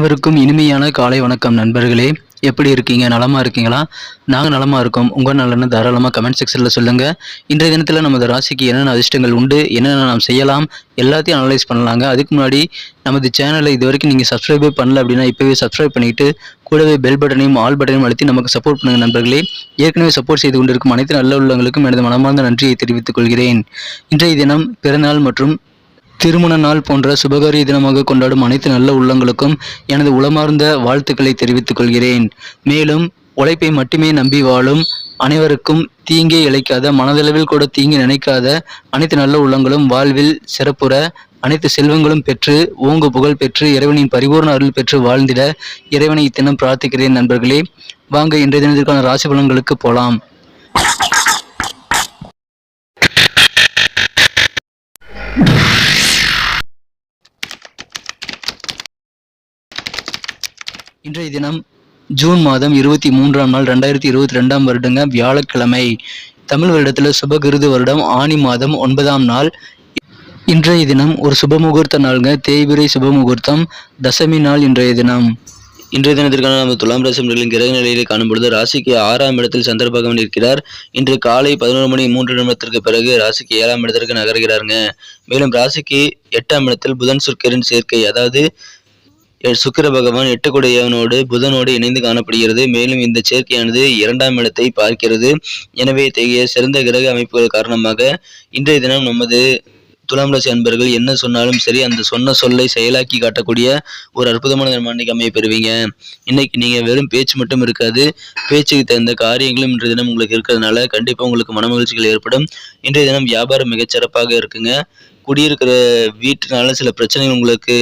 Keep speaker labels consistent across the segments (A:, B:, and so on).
A: அனைவருக்கும் இனிமையான காலை வணக்கம் நண்பர்களே. எப்படி இருக்கீங்க? நலமாக இருக்கீங்களா? நாங்கள் நலமாக இருக்கோம். உங்கள் நலன்னு தாராளமாக கமெண்ட் செக்ஷனில் சொல்லுங்கள் இன்றைய தினத்தில் நமது ராசிக்கு என்னென்ன அதிர்ஷ்டங்கள் உண்டு? என்னென்ன நாம் செய்யலாம்? எல்லாத்தையும் அனலைஸ் பண்ணலாங்க. அதுக்கு முன்னாடி நமது சேனலை இது வரைக்கும் நீங்கள் சப்ஸ்கிரைபே பண்ணல அப்படின்னா இப்போவே சப்ஸ்கிரைப் பண்ணிவிட்டு கூடவே பெல் பட்டனையும் ஆல் பட்டனையும் அழுத்தி நமக்கு சப்போர்ட் பண்ணுங்கள் நண்பர்களே. ஏற்கனவே சப்போர்ட் செய்து கொண்டிருக்கும் அனைத்து நல்ல உள்ளவங்களுக்கும் எனது மனமார்ந்த நன்றியை தெரிவித்துக் கொள்கிறேன். இன்றைய தினம் பிறந்தநாள் மற்றும் திருமண நாள் போன்ற சுபகாரிய தினமாக கொண்டாடும் அனைத்து நல்ல உள்ளங்களுக்கும் எனது உளமார்ந்த வாழ்த்துக்களை தெரிவித்துக் கொள்கிறேன். மேலும் உழைப்பை மட்டுமே நம்பி வாழும் அனைவருக்கும் தீங்கே இழைக்காத மனதளவில் கூட தீங்கு நினைக்காத அனைத்து நல்ல உள்ளங்களும் வாழ்வில் சிறப்புற அனைத்து செல்வங்களும் பெற்று ஓங்கு புகழ் பெற்று இறைவனின் பரிபூர்ண அருள் பெற்று வாழ்ந்திட இறைவனை இத்தினம் பிரார்த்திக்கிறேன் நண்பர்களே. வாங்க இன்றைய தினத்திற்கான ராசி பலன்களுக்கு போலாம். இன்றைய தினம் ஜூன் மாதம் இருபத்தி மூன்றாம் நாள் ரெண்டாயிரத்தி இருபத்தி ரெண்டாம் வருடங்க வியாழக்கிழமை. தமிழ் வருடத்தில் சுபகிருது வருடம் ஆனி மாதம் ஒன்பதாம் நாள். இன்றைய தினம் ஒரு சுப முகூர்த்த நாளுங்க தேய்பிரை சுப முகூர்த்தம் தசமி நாள் இன்றைய தினம்.
B: இன்றைய தினத்திற்கான நம்ம துலாம் ராசி முறைகளின் கிரக நிலையிலே காணும்பொழுது ராசிக்கு ஆறாம் இடத்தில் சந்திர பகவான் இருக்கிறார். இன்று காலை பதினோரு மணி மூன்று நிமிடத்திற்கு பிறகு ராசிக்கு ஏழாம் இடத்திற்கு நகர்கிறாருங்க. மேலும் ராசிக்கு எட்டாம் இடத்தில் புதன் சுர்க்கரின் சேர்க்கை அதாவது சுக்கிர பகவான் எட்டுக்குடையவனோடு புதனோடு இணைந்து காணப்படுகிறது. மேலும் இந்த சேர்க்கையானது இரண்டாம் இடத்தை பார்க்கிறது. எனவே இத்தகைய சிறந்த கிரக அமைப்புகள் காரணமாக இன்றைய தினம் நமது துலாம் ராசி அன்பர்கள் என்ன சொன்னாலும் சரி அந்த சொன்ன சொல்லை செயலாக்கி காட்டக்கூடிய ஒரு அற்புதமான தினமா அமைய பெறுவீங்க. இன்னைக்கு நீங்க வெறும் பேச்சு மட்டும் இருக்காது பேச்சுக்கு தகுந்த காரியங்களும் இன்றைய தினம் உங்களுக்கு இருக்கிறதுனால கண்டிப்பா உங்களுக்கு மனமகிழ்ச்சிகள் ஏற்படும். இன்றைய தினம் வியாபாரம் மிகச்சிறப்பாக இருக்குங்க. குடியிருக்கிற வீட்டினால சில பிரச்சனைகள் உங்களுக்கு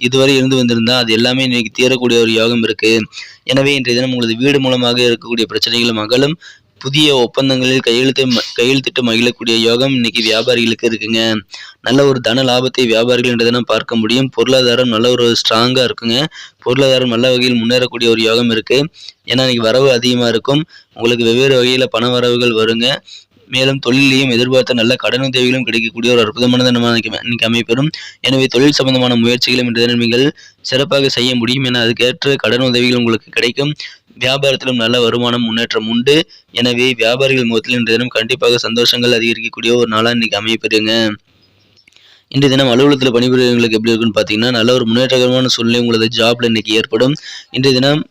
B: இதுவரை இருந்து வந்திருந்தால் அது எல்லாமே இன்றைக்கு தீரக்கூடிய ஒரு யோகம் இருக்குது எனவே இன்றைய தினம் உங்களது வீடு மூலமாக இருக்கக்கூடிய பிரச்சனைகளும் அகலும் புதிய ஒப்பந்தங்களில் கையெழுத்து ம- கையெழுத்திட்டு மகிழக்கூடிய யோகம் இன்னைக்கு வியாபாரிகளுக்கு இருக்குங்க. நல்ல ஒரு தன லாபத்தை வியாபாரிகள் இன்றைய தினம் பார்க்க முடியும். பொருளாதாரம் நல்ல ஒரு ஸ்ட்ராங்காக இருக்குங்க. பொருளாதாரம் நல்ல வகையில் முன்னேறக்கூடிய ஒரு யோகம் இருக்குது ஏன்னா இன்னைக்கு வரவு அதிகமாக இருக்கும். உங்களுக்கு வெவ்வேறு வகையில் பண வரவுகள் வருங்க. மேலும் தொழிலையும் எதிர்பார்த்த நல்ல கடன் உதவிகளும் கிடைக்கக்கூடிய ஒரு அற்புதமான தினமாக இன்னைக்கு அமைப்பெறும் எனவே தொழில் சம்பந்தமான முயற்சிகளும் இன்றைய தினம் நீங்கள் சிறப்பாக செய்ய முடியும் என அதுக்கேற்ற கடன் உதவிகள் உங்களுக்கு கிடைக்கும். வியாபாரத்திலும் நல்ல வருமானம் முன்னேற்றம் உண்டு. எனவே வியாபாரிகள் முகத்தில் இன்றைய தினம் கண்டிப்பாக சந்தோஷங்கள் அதிகரிக்கக்கூடிய ஒரு நாளாக இன்னைக்கு அமையப்பெறுங்க. இன்றைய தினம் அலுவலகத்தில் பணிபுரியவங்களுக்கு எப்படி இருக்குன்னு பார்த்தீங்கன்னா நல்ல ஒரு முன்னேற்றகரமான சூழ்நிலை உங்களது ஜாப்ல இன்னைக்கு ஏற்படும். இன்றைய தினம்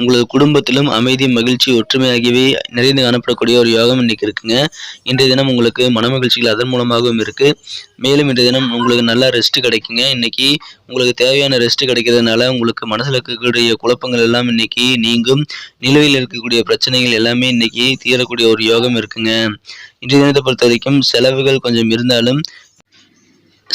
B: உங்களது குடும்பத்திலும் அமைதி மகிழ்ச்சி ஒற்றுமை ஆகியவை நிறைந்து காணப்படக்கூடிய ஒரு யோகம் இன்னைக்கு இருக்குங்க. இன்றைய தினம் உங்களுக்கு மன மகிழ்ச்சிகள் அதன் மூலமாகவும் இருக்கு. மேலும் இன்றைய தினம் உங்களுக்கு நல்லா ரெஸ்ட் கிடைக்குங்க. இன்னைக்கு உங்களுக்கு தேவையான ரெஸ்ட் கிடைக்கிறதுனால உங்களுக்கு மனசில் இருக்கக்கூடிய குழப்பங்கள் எல்லாம் இன்னைக்கு நீங்கும். நிலுவையில் இருக்கக்கூடிய பிரச்சனைகள் எல்லாமே இன்னைக்கு தீரக்கூடிய ஒரு யோகம் இருக்குங்க. இன்றைய தினத்தை பொறுத்த வரைக்கும் செலவுகள் கொஞ்சம் இருந்தாலும்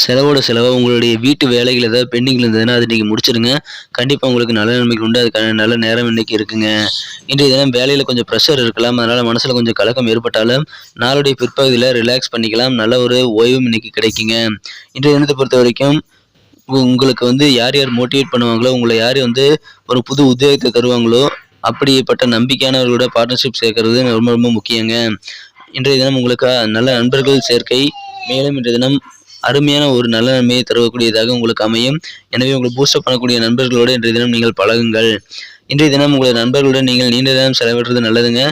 B: செலவோட செலவாக உங்களுடைய வீட்டு வேலைகள் ஏதாவது பெண்டிங்கில் இருந்ததுன்னா அது நீங்கள் முடிச்சிடுங்க. கண்டிப்பாக உங்களுக்கு நல்ல நன்மைக்கு உண்டு. அதுக்கான நல்ல நேரம் இன்றைக்கி இருக்குங்க. இன்றைய தினம் வேலையில் கொஞ்சம் ப்ரெஷர் இருக்கலாம். அதனால் மனசில் கொஞ்சம் கலக்கம் ஏற்பட்டாலும் நாளுடைய பிற்பகுதியில் ரிலாக்ஸ் பண்ணிக்கலாம். நல்ல ஒரு ஓய்வும் இன்றைக்கி கிடைக்குங்க. இன்றைய தினத்தை பொறுத்த வரைக்கும் உ- உங்களுக்கு வந்து யார் யார் மோட்டிவேட் பண்ணுவாங்களோ உங்களை யார் வந்து ஒரு புது உத்தியோகத்தை தருவாங்களோ அப்படிப்பட்ட நம்பிக்கையானவர்களோட பார்ட்னர்ஷிப் சேர்க்கறது ரொம்ப ரொம்ப முக்கியங்க. இன்றைய தினம் உங்களுக்கு நல்ல நண்பர்கள் சேர்க்கை. மேலும் இன்றைய தினம் அருமையான ஒரு நல்ல நன்மையை தரக்கூடியதாக உங்களுக்கு அமையும். எனவே உங்களை பூஸ்டப் பண்ணக்கூடிய நண்பர்களோடு இன்றைய தினம் நீங்கள் பழகுங்கள். இன்றைய தினம் உங்களது நண்பர்களுடன் நீங்கள் நீண்ட நேரம் செலவிடுறது நல்லதுங்க.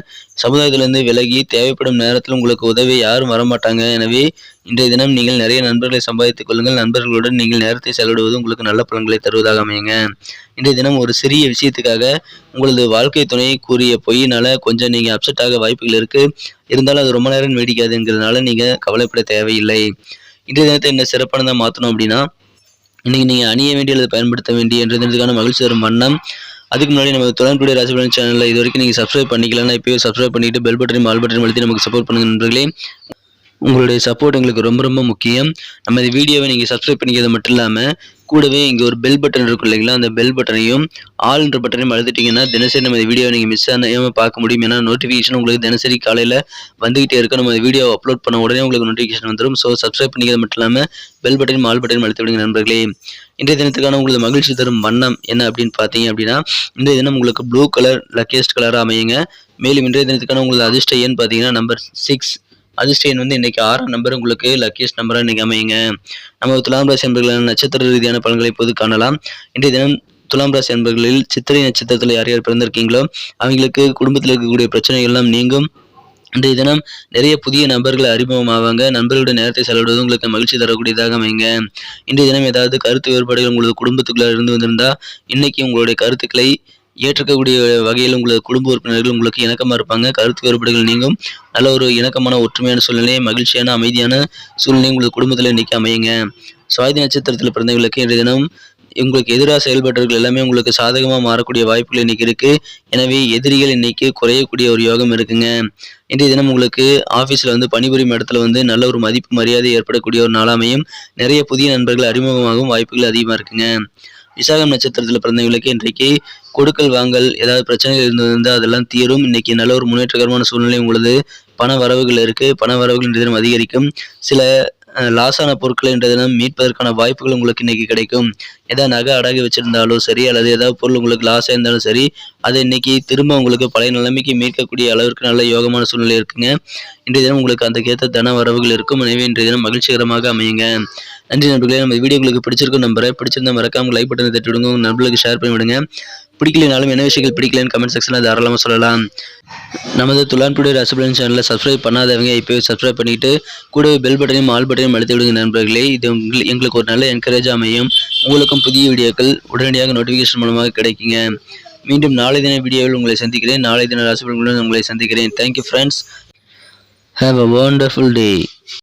B: சமுதாயத்திலிருந்து விலகி தேவைப்படும் நேரத்தில் உங்களுக்கு உதவி யாரும் வரமாட்டாங்க. எனவே இன்றைய தினம் நீங்கள் நிறைய நண்பர்களை சம்பாதித்துக் கொள்ளுங்கள். நண்பர்களுடன் நீங்கள் நேரத்தை செலவிடுவது உங்களுக்கு நல்ல பலன்களை தருவதாக அமையுங்க. இன்றைய தினம் ஒரு சிறிய விஷயத்துக்காக உங்களது வாழ்க்கை துணை கூறிய பொய்யினால கொஞ்சம் நீங்கள் அப்செட் ஆக வாய்ப்புகள் இருக்குது இருந்தாலும் அது ரொம்ப நேரம் நீடிக்காதுங்கிறதுனால நீங்கள் கவலைப்பட தேவையில்லை. இன்றைய தினத்தை என்ன சிறப்பானதாக மாற்றணும் அப்படின்னா இன்னைக்கு நீங்கள் அணிய வேண்டிய அல்லது பயன்படுத்த வேண்டிய என்ற தினத்துக்கான மகிழ்ச்சி தரும் வண்ணம். அதுக்கு முன்னாடி நம்ம தொடர்புடைய ராசிபலன் சேனலில் இது வரைக்கும் நீங்கள் சப்ஸ்கிரைப் பண்ணிக்கலன்னா இப்போயே சப்ஸ்கிரைப் பண்ணிட்டு பெல் பட்டனையும் ஆல் பட்டனையும் அழுத்தி நமக்கு சப்போர்ட் பண்ணுங்க நண்பர்களே. உங்களுடைய சப்போர்ட் எங்களுக்கு ரொம்ப ரொம்ப முக்கியம். நம்ம இந்த வீடியோவை நீங்கள் சப்ஸ்கிரைப் பண்ணிக்கிறது மட்டும் இல்லாமல் கூடவே இங்கே ஒரு பெல் பட்டன் இருக்கும் இல்லைங்களா? அந்த பெல் பட்டனையும் ஆல்ன்ற பட்டனையும் அழுத்திட்டீங்கன்னா தினசரி நம்ம இந்த வீடியோ நீங்கள் மிஸ் ஆகாமல் பார்க்க முடியும். ஏன்னா நோட்டிஃபிகேஷன் உங்களுக்கு தினசரி காலையில் வந்துகிட்டே இருக்கும். நம்ம வீடியோ அப்லோட் பண்ண உடனே உங்களுக்கு நோட்டிஃபிகேஷன் வந்துடும் ஸோ சப்ஸ்கிரைப் பண்ணிக்கிறது மட்டும் இல்லாமல் பெல் பட்டனையும் ஆல் பட்டனையும் அழுத்தி விடுங்க நண்பர்களே. இன்றைய தினத்துக்கான உங்களுக்கு மகிழ்ச்சி தரும் வண்ணம் என்ன அப்படின்னு பார்த்தீங்க அப்படின்னா இன்றைய தினம் உங்களுக்கு ப்ளூ கலர் லக்கியஸ்ட் கலராக அமையுங்க. மேலும் இன்றைய தினத்துக்கான உங்களது அதிர்ஷ்ட ஏன்னு பார்த்தீங்கன்னா நம்பர் சிக்ஸ் அதிர்ஷ்ட வந்து இன்னைக்கு ஆறாம் நம்பர் உங்களுக்கு லக்கியஸ்ட் நம்பராக இன்னைக்கு அமையுங்க. நம்ம துலாம் ராசி நண்பர்களான நட்சத்திர ரீதியான பலன்களை இப்போது காணலாம். இன்றைய தினம் துலாம் ராசி அன்பர்களில் சித்திரை நட்சத்திரத்தில் யார் யார் பிறந்திருக்கீங்களோ அவங்களுக்கு குடும்பத்தில் இருக்கக்கூடிய பிரச்சனைகள் எல்லாம் நீங்கும். இன்றைய தினம் நிறைய புதிய நபர்கள் அறிமுகமாவாங்க. நண்பர்களுடைய நேரத்தை செலவிடுவது உங்களுக்கு மகிழ்ச்சி தரக்கூடியதாக அமைங்க இன்றைய தினம் ஏதாவது கருத்து வேறுபாடுகள் உங்களது குடும்பத்துக்குள்ள இருந்து வந்திருந்தா இன்னைக்கு உங்களுடைய கருத்துக்களை ஏற்றுக்கக்கூடிய வகையில் உங்களது குடும்ப உறுப்பினர்கள் உங்களுக்கு இணக்கமாக இருப்பாங்க. கருத்து வேறுபாடுகள் நீங்கும். நல்ல ஒரு இணக்கமான ஒற்றுமையான சூழ்நிலை மகிழ்ச்சியான அமைதியான சூழ்நிலை உங்களது குடும்பத்தில் இன்றைக்கி அமையுங்க. சுவாதி நட்சத்திரத்தில் பிறந்தவங்களுக்கு இன்றைய தினம் உங்களுக்கு எதிராக செயல்பட்டவர்கள் எல்லாமே உங்களுக்கு சாதகமாக மாறக்கூடிய வாய்ப்புகள் இன்னைக்கு இருக்கு. எனவே எதிரிகள் இன்னைக்கு குறையக்கூடிய ஒரு யோகம் இருக்குங்க. இன்றைய தினம் உங்களுக்கு ஆஃபீஸில் வந்து பணிபுரியும் இடத்துல வந்து நல்ல ஒரு மதிப்பு மரியாதை ஏற்படக்கூடிய ஒரு நாளாமையும் நிறைய புதிய நண்பர்கள் அறிமுகமாகவும் வாய்ப்புகள் அதிகமாக இருக்குங்க. விசாகம் நட்சத்திரத்தில் பிறந்தவங்களுக்கு இன்றைக்கு கொடுக்கல் வாங்கல் ஏதாவது பிரச்சனைகள் இருந்தது அதெல்லாம் தீரும். இன்னைக்கு நல்ல ஒரு முன்னேற்றகரமான சூழ்நிலை உங்களது பண வரவுகள் இருக்கு. பண வரவுகள் இன்றைய தினம் அதிகரிக்கும். சில லாஸான பொருட்களை இன்றைய தினம் மீட்பதற்கான வாய்ப்புகள் உங்களுக்கு இன்னைக்கு கிடைக்கும். ஏதாவது நகை அடகு வச்சிருந்தாலும் சரி அல்லது ஏதாவது பொருள் உங்களுக்கு லாஸாக இருந்தாலும் சரி அதை இன்னைக்கு திரும்ப உங்களுக்கு பழைய நிலைமைக்கு மீட்கக்கூடிய அளவிற்கு நல்ல யோகமான சூழ்நிலை இருக்குங்க. இன்றைய தினம் உங்களுக்கு அந்த கேத்த தன வரவுகள் இருக்கும். எனவே இன்றைய தினம் மகிழ்ச்சிகரமாக அமையுங்க. நன்றி நண்பர்களே. நம்ம வீடியோ உங்களுக்கு பிடிச்சிருக்கும் நம்புறேன் பிடிச்சிருந்தா மறக்காம லைக் பட்டனை தட்டி விடுங்க உங்கள் நண்பர்களுக்கு ஷேர் பண்ணி விடுங்க. பிடிக்கலைனாலும் என்ன விஷயங்கள் பிடிக்கலன்னு கமெண்ட் செக்ஷனில் தாராளமாக சொல்லலாம். நமது துலான்புடைய ரசபிளன் சேனலில் சப்ஸ்கிரைப் பண்ணாதவங்க இப்போவே சப்ஸ்கிரைப் பண்ணிவிட்டு கூடவே பெல் பட்டனையும் ஆல் பட்டனையும் அழுத்தி விடுங்க நண்பர்களே. இது எங்களுக்கு ஒரு நல்ல என்கரேஜ் அமையும். உங்களுக்கும் புதிய வீடியோக்கள் உடனடியாக நோட்டிஃபிகேஷன் மூலமாக கிடைக்குங்க. மீண்டும் நாளை தின வீடியோவில் உங்களை சந்திக்கிறேன். நாளை தின ரசபலன்களுடன் உங்களை சந்திக்கிறேன். Thank you friends have a wonderful day